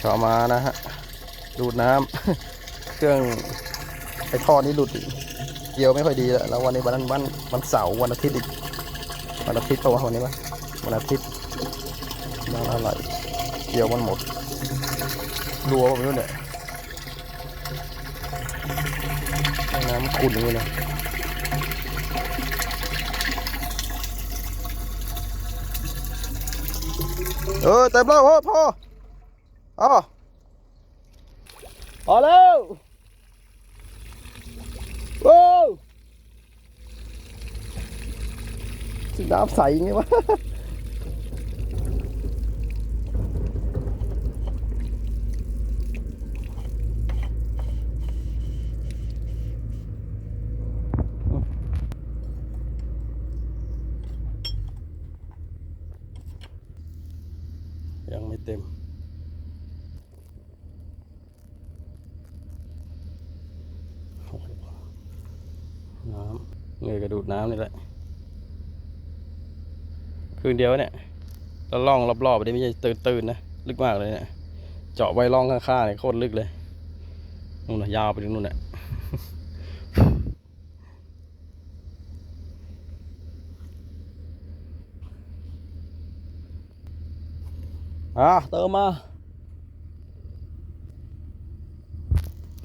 ชอมานะฮะ ดูดน้ำ เครื่องไอท่อนี้หลุดอีกเกี่ยวไม่ค่อยดีแล้วแล้ววันนี้วันนั้นวันวันเสาร์วันอาทิตย์อีก วันอาทิตย์ตัววันนี้ปะวันอาทิตย์น้ำอะไรเกี่ยวมันหมดรัวผมด้วยเนี่ยน้ำขุ่นอย่างนี้นะเออเต็มแล้วโอ้พ่อ อ๋อพอแล้วโอ้ถึงน้ำใสอย่างวะยังไม่เต็ม โอ้โหน้ำ เงยกระดูดน้ำนี่แหละ คืนเดียวเนี่ยแล้วล่องรอบๆไปนี่ไม่ใช่ตื่นๆนะ ลึกมากเลยเนี่ย เจาะไว้ล่องข้างๆเนี่ยโคตรลึกเลยนู่นนะยาวไปถึงนู่นน่ะอะเติมมา